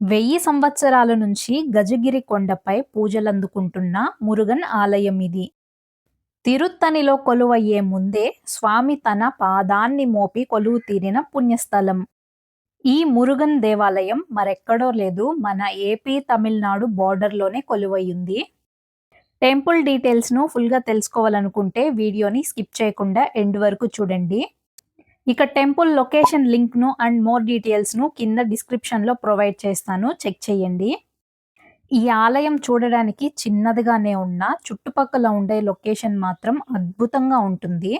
వెయ్యి సంవత్సరాల నుంచి గజగిరి కొండపై పూజలందుకుంటున్న మురుగన్ ఆలయం ఇది. తిరుత్తనిలో కొలువయ్యే ముందే స్వామి తన పాదాన్ని మోపి కొలువు తీరిన పుణ్యస్థలం. ఈ మురుగన్ దేవాలయం మరెక్కడో లేదు మన ఏపీ తమిళనాడు బార్డర్లోనే కొలువయ్యింది. టెంపుల్ డీటెయిల్స్ను ఫుల్గా తెలుసుకోవాలనుకుంటే వీడియోని స్కిప్ చేయకుండా ఎండ్ వరకు చూడండి. ఇక టెంపుల్ లొకేషన్ లింక్ను అండ్ మోర్ డీటెయిల్స్ను కింద డిస్క్రిప్షన్లో ప్రొవైడ్ చేస్తాను. చెక్ చేయండి. ఈ ఆలయం చూడడానికి చిన్నదిగానే ఉన్న చుట్టుపక్కల ఉండే లొకేషన్ మాత్రం అద్భుతంగా ఉంటుంది.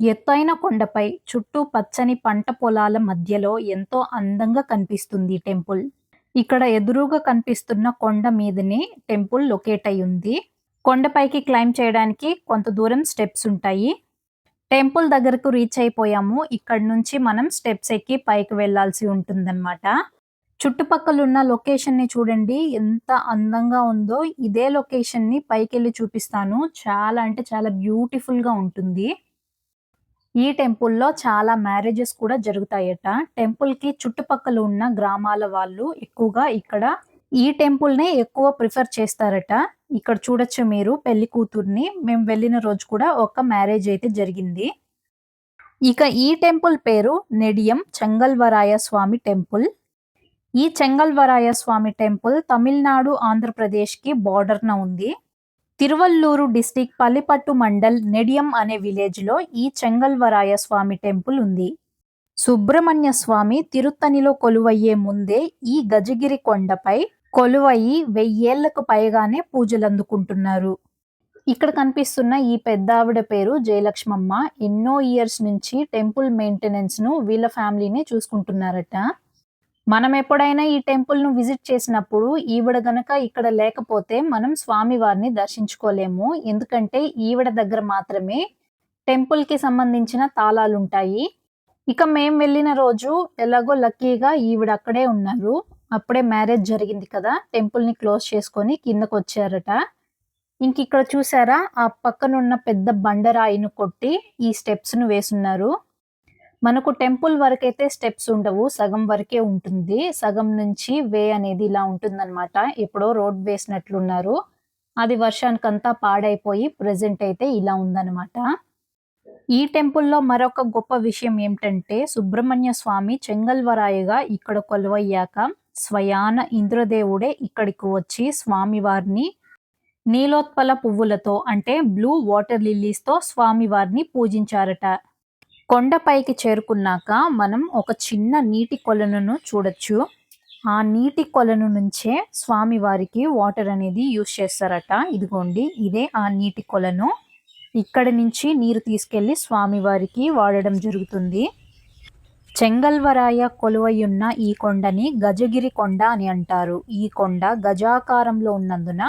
ఎత్తైన కొండపై చుట్టూ పచ్చని పంట పొలాల మధ్యలో ఎంతో అందంగా కనిపిస్తుంది టెంపుల్. ఇక్కడ ఎదురుగా కనిపిస్తున్న కొండ మీదనే టెంపుల్ లొకేట్ అయి ఉంది కొండపైకి క్లైమ్ చేయడానికి కొంత దూరం స్టెప్స్ ఉంటాయి. టెంపుల్ దగ్గరకు రీచ్ అయిపోయాము. ఇక్కడ నుంచి మనం స్టెప్స్ ఎక్కి పైకి వెళ్ళాల్సి ఉంటుందన్నమాట. చుట్టుపక్కల ఉన్న లొకేషన్ని చూడండి. ఎంత అందంగా ఉందో. ఇదే లొకేషన్ని పైకి వెళ్ళి చూపిస్తాను. చాలా అంటే చాలా బ్యూటిఫుల్గా ఉంటుంది. ఈ టెంపుల్లో చాలా మ్యారేజెస్ కూడా జరుగుతాయట. టెంపుల్కి చుట్టుపక్కల ఉన్న గ్రామాల వాళ్ళు ఎక్కువగా ఇక్కడ ఈ టెంపుల్నే ఎక్కువ ప్రిఫర్ చేస్తారట. ఇక్కడ చూడొచ్చు మీరు పెళ్ళి కూతుర్ని. మేము వెళ్ళిన రోజు కూడా ఒక మ్యారేజ్ అయితే జరిగింది. ఇక ఈ టెంపుల్ పేరు నెడియం చెంగల్వరాయ స్వామి టెంపుల్. ఈ చెంగల్వరాయ స్వామి టెంపుల్ తమిళనాడు ఆంధ్రప్రదేశ్కి బార్డర్న ఉంది. తిరువల్లూరు డిస్టిక్ పల్లిపట్టు మండల్ నెడియం అనే విలేజ్లో ఈ చెంగల్వరాయ స్వామి టెంపుల్ ఉంది. సుబ్రహ్మణ్య స్వామి తిరుత్తనిలో కొలువయ్యే ముందే ఈ గజగిరి కొండపై కొలువయి వెయ్యేళ్ళకు పైగానే పూజలు అందుకుంటున్నారు ఇక్కడ కనిపిస్తున్న ఈ పెద్ద ఆవిడ పేరు జయలక్ష్మమ్మ. ఎన్నో ఇయర్స్ నుంచి టెంపుల్ మెయింటెనెన్స్ను వీళ్ళ ఫ్యామిలీని చూసుకుంటున్నారట. మనం ఎప్పుడైనా ఈ టెంపుల్ను విజిట్ చేసినప్పుడు ఈవిడ గనక ఇక్కడ లేకపోతే మనం స్వామి వారిని దర్శించుకోలేము. ఎందుకంటే ఈవిడ దగ్గర మాత్రమే టెంపుల్కి సంబంధించిన తాళాలు ఉంటాయి ఇక మేము వెళ్ళిన రోజు ఎలాగో లక్కీగా ఈవిడ అక్కడే ఉన్నారు. అప్పుడే మ్యారేజ్ జరిగింది కదా టెంపుల్ని క్లోజ్ చేసుకొని కిందకు వచ్చారట ఇంక ఇక్కడ చూసారా ఆ పక్కనున్న పెద్ద బండరాయిని కొట్టి ఈ స్టెప్స్ను వేసున్నారు. మనకు టెంపుల్ వరకైతే స్టెప్స్ ఉండవు సగం వరకే ఉంటుంది. సగం నుంచి వే అనేది ఇలా ఉంటుందన్నమాట. ఎప్పుడో రోడ్ వేసినట్లున్నారు. అది వర్షానికంతా పాడైపోయి ప్రజెంట్ అయితే ఇలా ఉందన్నమాట. ఈ టెంపుల్లో మరొక గొప్ప విషయం ఏమిటంటే సుబ్రహ్మణ్య స్వామి చెంగల్వరాయగా ఇక్కడ కొలువయ్యాక స్వయాన ఇంద్రదేవుడే ఇక్కడికి వచ్చి స్వామివారిని నీలోత్పల పువ్వులతో అంటే బ్లూ వాటర్ లిల్లీస్తో స్వామివారిని పూజించారట. కొండపైకి చేరుకున్నాక మనం ఒక చిన్న నీటి కొలను చూడొచ్చు. ఆ నీటి కొలను నుంచే స్వామివారికి వాటర్ అనేది యూస్ చేస్తారట. ఇదిగోండి ఇదే ఆ నీటి కొలను. ఇక్కడ నుంచి నీరు తీసుకెళ్ళి స్వామివారికి వాడడం జరుగుతుంది. చెంగల్వరాయ కొలువయున్న ఈ కొండని గజగిరి కొండ అని అంటారు. ఈ కొండ గజాకారంలో ఉన్నందున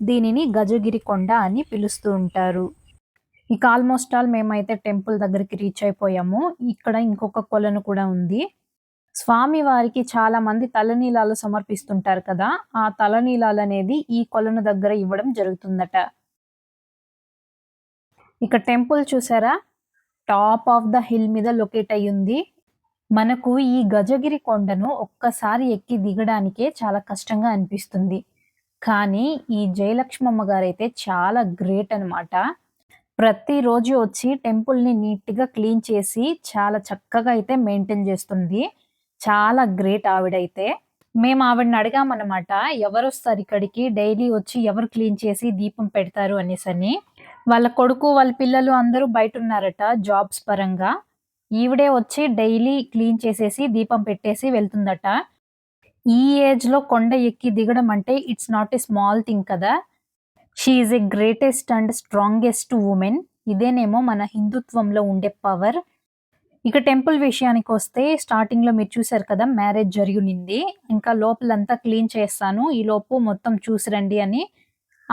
దీనిని గజగిరి కొండ అని పిలుస్తూ ఉంటారు. ఇక ఆల్మోస్ట్ ఆల్ మేమైతే టెంపుల్ దగ్గరికి రీచ్ అయిపోయాము. ఇక్కడ ఇంకొక కొలను కూడా ఉంది. స్వామి వారికి చాలా మంది తలనీలాలు సమర్పిస్తుంటారు కదా ఆ తలనీలాలు అనేది ఈ కొలను దగ్గర ఇవ్వడం జరుగుతుందట. ఇక టెంపుల్ చూసారా? టాప్ ఆఫ్ ద హిల్ మీద లొకేట్ అయ్యి ఉంది మనకు ఈ గజగిరి కొండను ఒక్కసారి ఎక్కి దిగడానికే చాలా కష్టంగా అనిపిస్తుంది. కానీ ఈ జయలక్ష్మమ్మ గారు అయితే చాలా గ్రేట్ అనమాట ప్రతిరోజు వచ్చి టెంపుల్ని నీట్గా క్లీన్ చేసి చాలా చక్కగా అయితే మెయింటైన్ చేస్తుంది. చాలా గ్రేట్ ఆవిడైతే. మేము ఆవిడని అడిగామన్నమాట ఎవరు వస్తారు ఇక్కడికి? డైలీ వచ్చి ఎవరు క్లీన్ చేసి దీపం పెడతారు? అనేసని. వాళ్ళ కొడుకు వాళ్ళ పిల్లలు అందరూ బయట ఉన్నారట జాబ్స్ పరంగా. ఈవిడే వచ్చి డైలీ క్లీన్ చేసేసి దీపం పెట్టేసి వెళ్తుందట. ఈ ఏజ్లో కొండ ఎక్కి దిగడం అంటే it's not a small thing కదా. She is a greatest and strongest women. ఇదేనేమో మన హిందుత్వంలో ఉండే పవర్. ఇక టెంపుల్ విషయానికి వస్తే స్టార్టింగ్లో మీరు చూసారు కదా మ్యారేజ్ జరిగినింది. ఇంకా లోపలంతా క్లీన్ చేస్తాను. ఈ లోపు మొత్తం చూసిరండి అని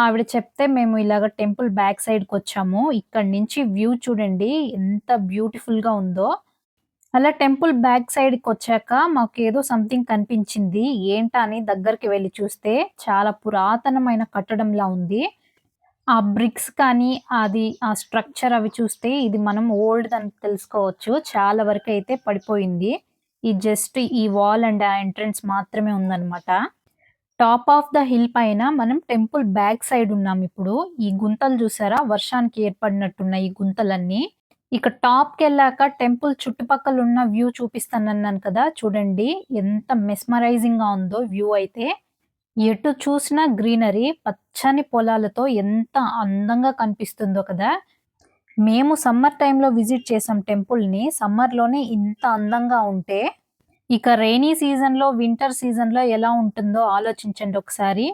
ఆవిడ చెప్తే మేము ఇలాగ టెంపుల్ బ్యాక్ సైడ్కి వచ్చాము. ఇక్కడ నుంచి వ్యూ చూడండి ఎంత బ్యూటిఫుల్గా ఉందో. అలా టెంపుల్ బ్యాక్ సైడ్కి వచ్చాక మాకు ఏదో సంథింగ్ కనిపించింది. ఏంటా అని దగ్గరికి వెళ్ళి చూస్తే చాలా పురాతనమైన కట్టడంలా ఉంది. ఆ బ్రిక్స్ కానీ అది ఆ స్ట్రక్చర్ అవి చూస్తే ఇది మనం ఓల్డ్ అని తెలుసుకోవచ్చు. చాలా వరకు అయితే పడిపోయింది. ఈ జస్ట్ ఈ వాల్ అండ్ ఆ ఎంట్రన్స్ మాత్రమే ఉందన్నమాట. టాప్ ఆఫ్ ద హిల్ పైన మనం టెంపుల్ బ్యాక్ సైడ్ ఉన్నాం ఇప్పుడు. ఈ గుంతలు చూసారా? వర్షానికి ఏర్పడినట్టున్న ఈ గుంతలన్నీ. ఇక టాప్కి వెళ్ళాక టెంపుల్ చుట్టుపక్కల ఉన్న వ్యూ చూపిస్తానన్నాను కదా. చూడండి ఎంత మెస్మరైజింగ్గా ఉందో వ్యూ అయితే. ఎటు చూసినా గ్రీనరీ పచ్చని పొలాలతో ఎంత అందంగా కనిపిస్తుందో కదా. మేము సమ్మర్ టైంలో విజిట్ చేసాం టెంపుల్ని. సమ్మర్లోనే ఇంత అందంగా ఉంటే ఇక రైనీ సీజన్లో వింటర్ సీజన్లో ఎలా ఉంటుందో ఆలోచించండి ఒకసారి.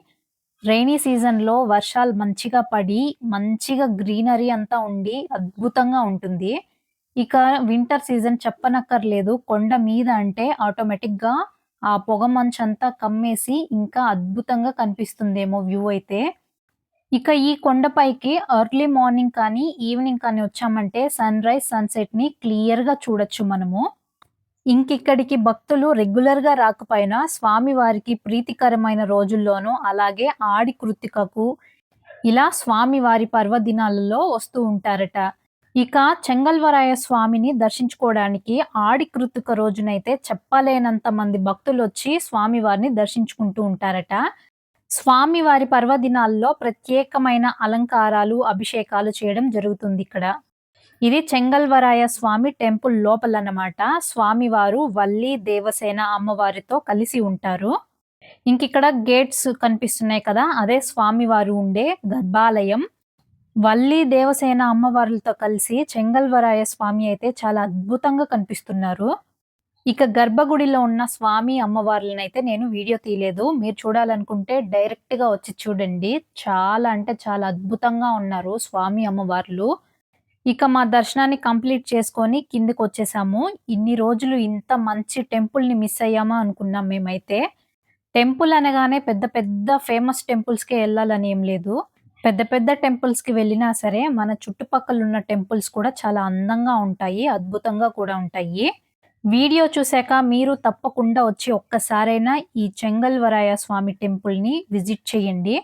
రైనీ సీజన్లో వర్షాలు మంచిగా పడి మంచిగా గ్రీనరీ అంతా ఉండి అద్భుతంగా ఉంటుంది. ఇక వింటర్ సీజన్ చెప్పనక్కర్లేదు. కొండ మీద అంటే ఆటోమేటిక్గా ఆ పొగ మంచంతా కమ్మేసి ఇంకా అద్భుతంగా కనిపిస్తుందేమో వ్యూ అయితే. ఇక ఈ కొండపైకి ఎర్లీ మార్నింగ్ కానీ ఈవినింగ్ కానీ వచ్చామంటే సన్ రైజ్ సన్సెట్ని ని క్లియర్గా చూడొచ్చు మనము. ఇంకిక్కడికి భక్తులు రెగ్యులర్గా రాకపోయినా స్వామి వారికి ప్రీతికరమైన రోజుల్లోనూ అలాగే ఆడి కృతికకు ఇలా స్వామి వారి పర్వదినాలలో వస్తూ ఉంటారట. ఇక చెంగల్వరాయ స్వామిని దర్శించుకోవడానికి ఆడి కృతిక రోజునైతే చెప్పలేనంత మంది భక్తులు వచ్చి స్వామి వారిని దర్శించుకుంటూ ఉంటారట. స్వామివారి పర్వదినాల్లో ప్రత్యేకమైన అలంకారాలు అభిషేకాలు చేయడం జరుగుతుంది ఇక్కడ. ఇది చెంగల్వరాయ స్వామి టెంపుల్ లోపల అన్నమాట స్వామివారు వల్లి దేవసేన అమ్మవారితో కలిసి ఉంటారు. ఇంక ఇక్కడ గేట్స్ కనిపిస్తున్నాయి కదా అదే స్వామివారు ఉండే గర్భాలయం. వల్లి దేవసేన అమ్మవారులతో కలిసి చెంగల్వరాయ స్వామి అయితే చాలా అద్భుతంగా కనిపిస్తున్నారు. ఇక గర్భగుడిలో ఉన్న స్వామి అమ్మవార్లను అయితే నేను వీడియో తీయలేదు. మీరు చూడాలనుకుంటే డైరెక్ట్గా వచ్చి చూడండి. చాలా అంటే చాలా అద్భుతంగా ఉన్నారు స్వామి అమ్మవార్లు. ఇక మా దర్శనాన్ని కంప్లీట్ చేసుకొని కిందకి వచ్చేసాము ఇన్ని రోజులు ఇంత మంచి టెంపుల్ని మిస్ అయ్యామా అనుకున్నాం మేమైతే. టెంపుల్ అనగానే పెద్ద పెద్ద ఫేమస్ టెంపుల్స్కే వెళ్ళాలని ఏం లేదు. పెద్ద పెద్ద టెంపుల్స్కి వెళ్ళినా సరే మన చుట్టుపక్కల ఉన్న టెంపుల్స్ కూడా చాలా అందంగా ఉంటాయి అద్భుతంగా కూడా ఉంటాయి. వీడియో చూశాక మీరు తప్పకుండా వచ్చి ఒక్కసారైనా ఈ చెంగల్వరాయ స్వామి టెంపుల్ని విజిట్ చేయండి.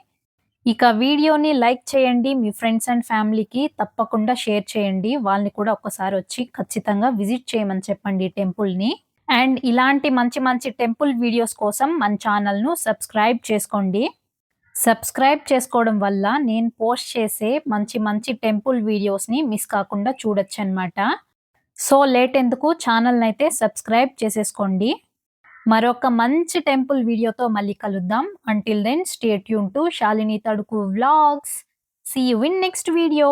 ఇక వీడియోని లైక్ చేయండి మీ ఫ్రెండ్స్ అండ్ ఫ్యామిలీకి తప్పకుండా షేర్ చేయండి. వాళ్ళని కూడా ఒక్కసారి వచ్చి ఖచ్చితంగా విజిట్ చేయమని చెప్పండి ఈ టెంపుల్ని. అండ్ ఇలాంటి మంచి మంచి టెంపుల్ వీడియోస్ కోసం మన ఛానల్ను సబ్స్క్రైబ్ చేసుకోండి. సబ్స్క్రైబ్ చేసుకోవడం వల్ల నేను పోస్ట్ చేసే మంచి మంచి టెంపుల్ వీడియోస్ని మిస్ కాకుండా చూడొచ్చు అనమాట సో లేట్ ఎందుకు? ఛానల్ని అయితే సబ్స్క్రైబ్ చేసేసుకోండి. మరొక మంచి టెంపుల్ వీడియోతో మళ్ళీ కలుద్దాం. Until then stay Yoon to Shalini Taduku vlogs see you in next video